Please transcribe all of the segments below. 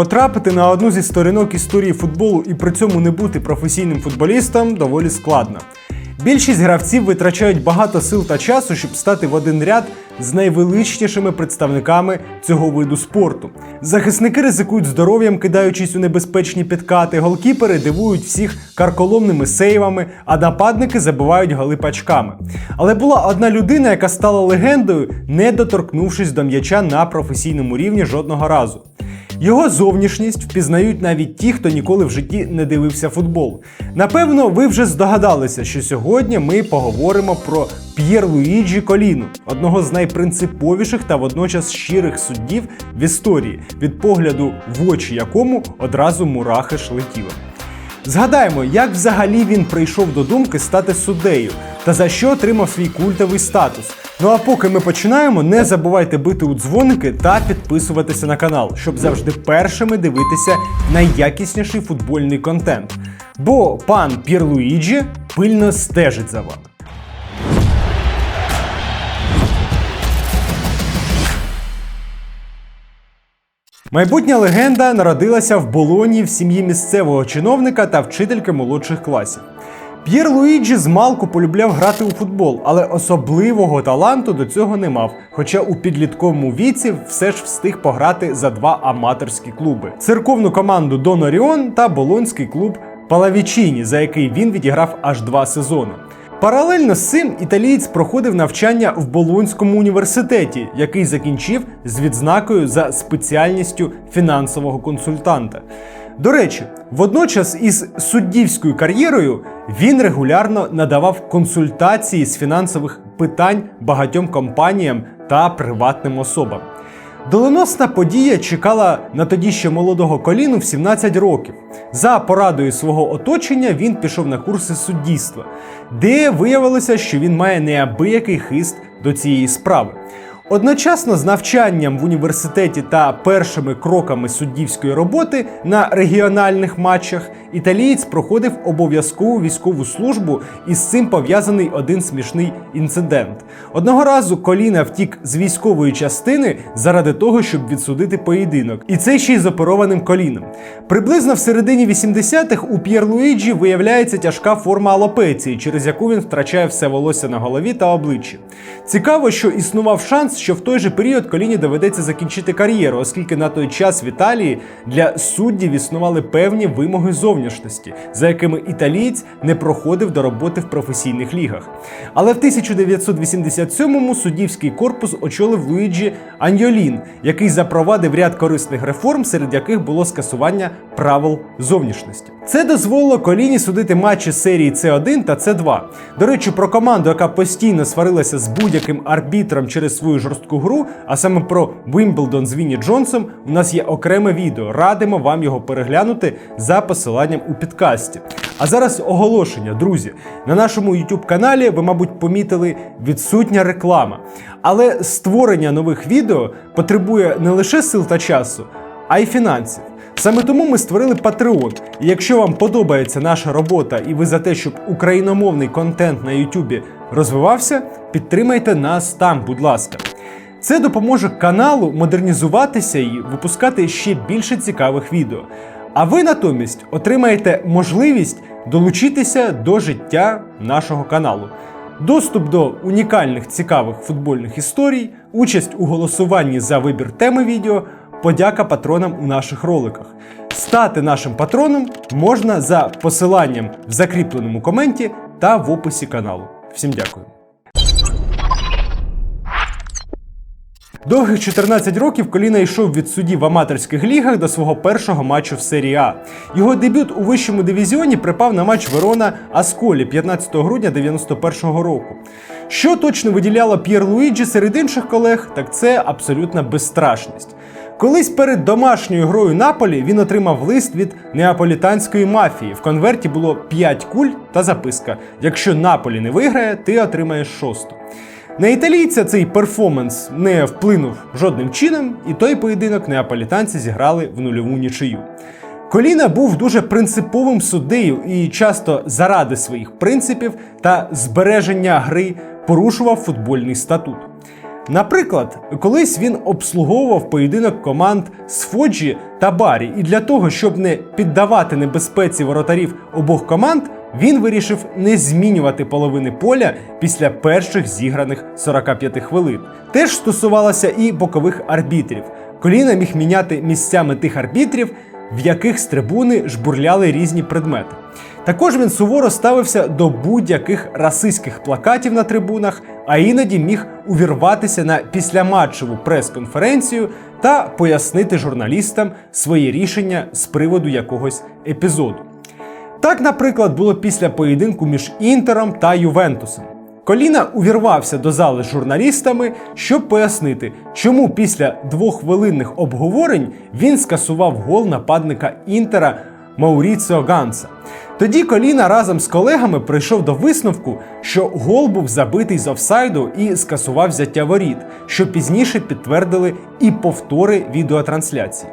Потрапити на одну зі сторінок історії футболу і при цьому не бути професійним футболістом доволі складно. Більшість гравців витрачають багато сил та часу, щоб стати в один ряд з найвеличнішими представниками цього виду спорту. Захисники ризикують здоров'ям, кидаючись у небезпечні підкати, голкіпери дивують всіх карколомними сейвами, а нападники забивають голи пачками. Але була одна людина, яка стала легендою, не доторкнувшись до м'яча на професійному рівні жодного разу. Його зовнішність впізнають навіть ті, хто ніколи в житті не дивився футбол. Напевно, ви вже здогадалися, що сьогодні ми поговоримо про П'єр Луїджі Коліну, одного з найпринциповіших та водночас щирих суддів в історії, від погляду в очі якому одразу мурахи ж летіли. Згадаємо, як взагалі він прийшов до думки стати суддею та за що отримав свій культовий статус. Ну а поки ми починаємо, не забувайте бити у дзвоники та підписуватися на канал, щоб завжди першими дивитися найякісніший футбольний контент. Бо пан П'єрлуїджі пильно стежить за вами. Майбутня легенда народилася в Болоні в сім'ї місцевого чиновника та вчительки молодших класів. П'єр Луїджі з малку полюбляв грати у футбол, але особливого таланту до цього не мав. Хоча у підлітковому віці все ж встиг пограти за два аматорські клуби: церковну команду Дон Оріон та болонський клуб Палавічіні, за який він відіграв аж два сезони. Паралельно з цим італієць проходив навчання в Болонському університеті, який закінчив з відзнакою за спеціальністю фінансового консультанта. До речі, водночас із суддівською кар'єрою він регулярно надавав консультації з фінансових питань багатьом компаніям та приватним особам. Доленосна подія чекала на тоді ще молодого коліну в 17 років. За порадою свого оточення він пішов на курси суддівства, де виявилося, що він має неабиякий хист до цієї справи. Одночасно з навчанням в університеті та першими кроками суддівської роботи на регіональних матчах італієць проходив обов'язкову військову службу і з цим пов'язаний один смішний інцидент. Одного разу коліна втік з військової частини заради того, щоб відсудити поєдинок, і це ще й з оперованим коліном. Приблизно в середині 80-х у П'єр Луїджі виявляється тяжка форма алопеції, через яку він втрачає все волосся на голові та обличчі. Цікаво, що існував шанс, що в той же період коліні доведеться закінчити кар'єру, оскільки на той час в Італії для суддів існували певні вимоги зовнішності, за якими італієць не проходив до роботи в професійних лігах. Але в 1987-му суддівський корпус очолив Луїджі Аньолін, який запровадив ряд корисних реформ, серед яких було скасування правил зовнішності. Це дозволило коліні судити матчі серії С1 та С2. До речі, про команду, яка постійно сварилася з будь-яким арбітром через свою жорстку гру, а саме про Вимблдон з Вінні Джонсом, у нас є окреме відео. Радимо вам його переглянути за посиланням у підкасті. А зараз оголошення, друзі. На нашому YouTube каналі ви, мабуть, помітили відсутня реклама. Але створення нових відео потребує не лише сил та часу, а й фінансів. Саме тому ми створили Patreon. І якщо вам подобається наша робота і ви за те, щоб україномовний контент на YouTube розвивався, підтримайте нас там, будь ласка. Це допоможе каналу модернізуватися і випускати ще більше цікавих відео. А ви натомість отримаєте можливість долучитися до життя нашого каналу. Доступ до унікальних цікавих футбольних історій, участь у голосуванні за вибір теми відео, подяка патронам у наших роликах. Стати нашим патроном можна за посиланням в закріпленому коменті та в описі каналу. Всім дякую. Довгих 14 років коліна йшов від судді в аматорських лігах до свого першого матчу в серії А. Його дебют у вищому дивізіоні припав на матч Верона Асколі 15 грудня 91-го року. Що точно виділяло П'єр Луїджі серед інших колег, так це абсолютна безстрашність. Колись перед домашньою грою Наполі він отримав лист від неаполітанської мафії. В конверті було 5 куль та записка: якщо Наполі не виграє, ти отримаєш шосту. На італійця цей перформанс не вплинув жодним чином, і той поєдинок неаполітанці зіграли в нульову нічию. Коліна був дуже принциповим суддею і часто заради своїх принципів та збереження гри порушував футбольний статут. Наприклад, колись він обслуговував поєдинок команд Сфоджі та Барі, і для того, щоб не піддавати небезпеці воротарів обох команд, він вирішив не змінювати половини поля після перших зіграних 45 хвилин. Теж стосувалося і бокових арбітрів. Коліна міг міняти місцями тих арбітрів, в яких з трибуни жбурляли різні предмети. Також він суворо ставився до будь-яких расистських плакатів на трибунах, а іноді міг увірватися на післяматчеву прес-конференцію та пояснити журналістам свої рішення з приводу якогось епізоду. Так, наприклад, було після поєдинку між Інтером та Ювентусом. Коліна увірвався до зали з журналістами, щоб пояснити, чому після двоххвилинних обговорень він скасував гол нападника Інтера Мауріціо Ганса. Тоді Коліна разом з колегами прийшов до висновку, що гол був забитий з офсайду і скасував взяття воріт, що пізніше підтвердили і повтори відеотрансляції.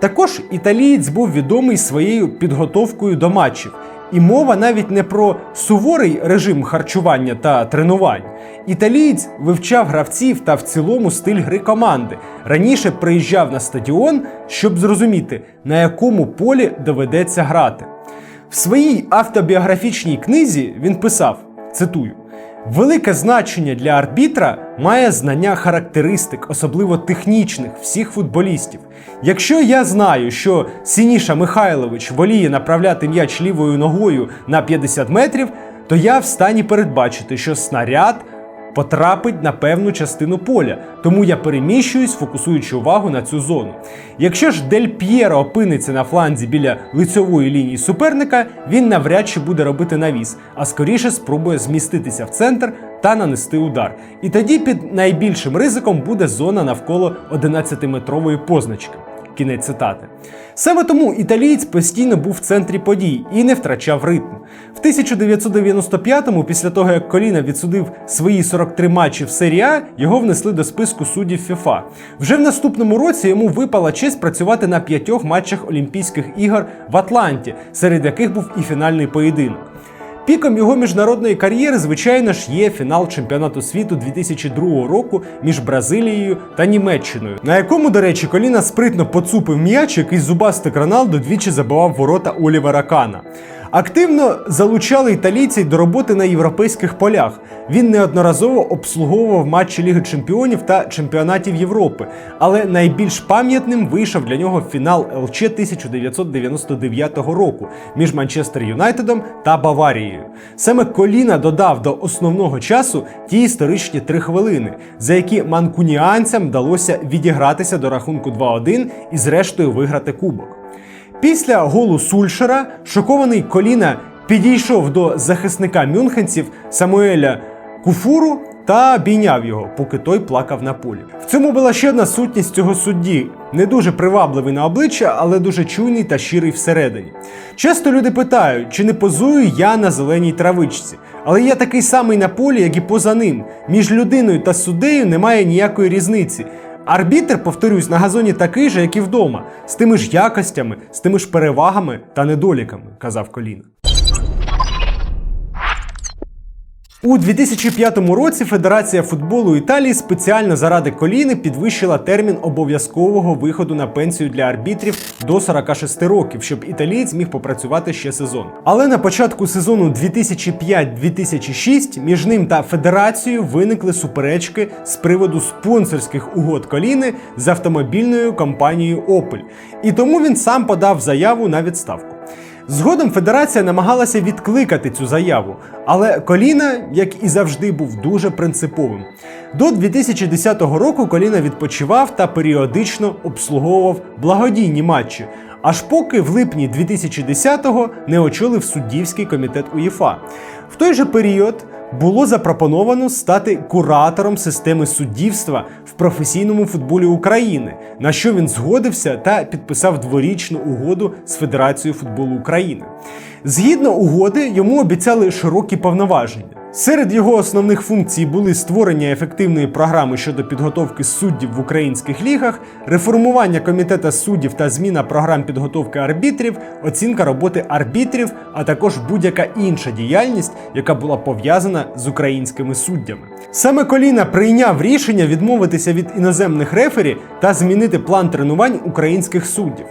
Також італієць був відомий своєю підготовкою до матчів. І мова навіть не про суворий режим харчування та тренувань. Італієць вивчав гравців та в цілому стиль гри команди. Раніше приїжджав на стадіон, щоб зрозуміти, на якому полі доведеться грати. В своїй автобіографічній книзі він писав: цитую. Велике значення для арбітра має знання характеристик, особливо технічних всіх футболістів. Якщо я знаю, що Сініша Михайлович воліє направляти м'яч лівою ногою на 50 метрів, то я в стані передбачити, що снаряд потрапить на певну частину поля, тому я переміщуюсь, фокусуючи увагу на цю зону. Якщо ж Дель П'єро опиниться на фланзі біля лицьової лінії суперника, він навряд чи буде робити навіс, а скоріше спробує зміститися в центр та нанести удар. І тоді під найбільшим ризиком буде зона навколо 11-метрової позначки. Кінець цитати. Саме тому італієць постійно був в центрі подій і не втрачав ритму. В 1995-му, після того як Коліна відсудив свої 43 матчі в серії його внесли до списку суддів ФІФА. Вже в наступному році йому випала честь працювати на п'ятьох матчах Олімпійських ігор в Атланті, серед яких був і фінальний поєдинок. Піком його міжнародної кар'єри, звичайно ж, є фінал чемпіонату світу 2002 року між Бразилією та Німеччиною, на якому, до речі, коліна спритно поцупив м'яч, який зубастик Роналду двічі забивав ворота Олівера Кана. Активно залучали італійці до роботи на європейських полях. Він неодноразово обслуговував матчі Ліги Чемпіонів та чемпіонатів Європи, але найбільш пам'ятним вийшов для нього фінал ЛЧ 1999 року між Манчестер Юнайтедом та Баварією. Саме коліна додав до основного часу ті історичні три хвилини, за які манкуніанцям вдалося відігратися до рахунку 2-1 і зрештою виграти кубок. Після голу Сульшера шокований коліна підійшов до захисника мюнхенців Самуеля Куфуру та обійняв його, поки той плакав на полі. В цьому була ще одна сутність цього судді. Не дуже привабливий на обличчя, але дуже чуйний та щирий всередині. Часто люди питають, чи не позую я на зеленій травичці. Але я такий самий на полі, як і поза ним. Між людиною та суддею немає ніякої різниці. Арбітр, повторюсь, на газоні такий же, як і вдома, з тими ж якостями, з тими ж перевагами та недоліками, казав Коліна. У 2005 році Федерація футболу Італії спеціально заради коліни підвищила термін обов'язкового виходу на пенсію для арбітрів до 46 років, щоб італієць міг попрацювати ще сезон. Але на початку сезону 2005-2006 між ним та федерацією виникли суперечки з приводу спонсорських угод коліни з автомобільною компанією Opel. І тому він сам подав заяву на відставку. Згодом федерація намагалася відкликати цю заяву, але Коліна, як і завжди, був дуже принциповим. До 2010 року Коліна відпочивав та періодично обслуговував благодійні матчі, аж поки в липні 2010-го не очолив суддівський комітет УЄФА. В той же період було запропоновано стати куратором системи суддівства в професійному футболі України, на що він згодився та підписав дворічну угоду з Федерацією футболу України. Згідно угоди, йому обіцяли широкі повноваження. Серед його основних функцій були створення ефективної програми щодо підготовки суддів в українських лігах, реформування комітета суддів та зміна програм підготовки арбітрів, оцінка роботи арбітрів, а також будь-яка інша діяльність, яка була пов'язана з українськими суддями. Саме Коліна прийняв рішення відмовитися від іноземних рефері та змінити план тренувань українських суддів.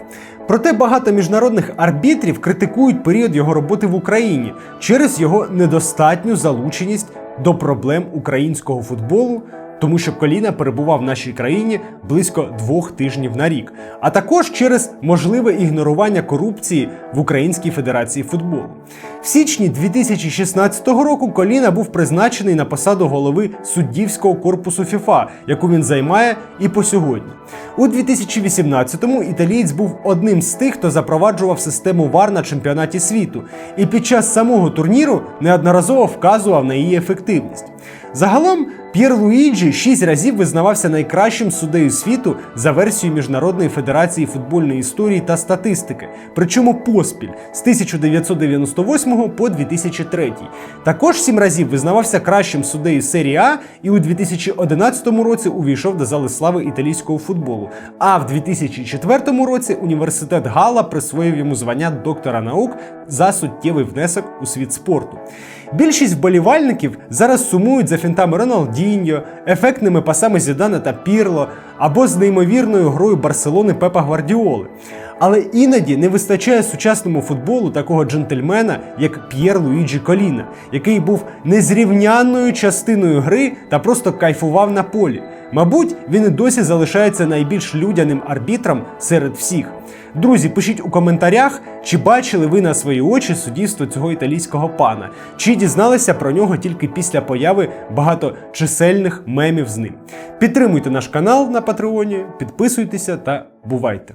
Проте багато міжнародних арбітрів критикують період його роботи в Україні через його недостатню залученість до проблем українського футболу, тому що Коліна перебував в нашій країні близько двох тижнів на рік, а також через можливе ігнорування корупції в Українській Федерації футболу. В січні 2016 року Коліна був призначений на посаду голови суддівського корпусу ФІФА, яку він займає і по сьогодні. У 2018-му італієць був одним з тих, хто запроваджував систему ВАР на чемпіонаті світу, і під час самого турніру неодноразово вказував на її ефективність. Загалом П'єр Луїджі шість разів визнавався найкращим суддею світу за версією Міжнародної федерації футбольної історії та статистики, причому поспіль з 1998 по 2003. Також сім разів визнавався кращим суддею серії А і у 2011 році увійшов до зали слави італійського футболу. А в 2004 році університет Гала присвоїв йому звання доктора наук за суттєвий внесок у світ спорту. Більшість вболівальників зараз сумують за фінтами Роналдіньо, ефектними пасами Зідана та Пірло або з неймовірною грою Барселони Пепа Гвардіоли. Але іноді не вистачає сучасному футболу такого джентльмена, як П'єр Луїджі Коліна, який був незрівнянною частиною гри та просто кайфував на полі. Мабуть, він і досі залишається найбільш людяним арбітром серед всіх. Друзі, пишіть у коментарях, чи бачили ви на свої очі суддівство цього італійського пана, чи дізналися про нього тільки після появи багаточисельних мемів з ним. Підтримуйте наш канал на Патреоні, підписуйтеся та бувайте!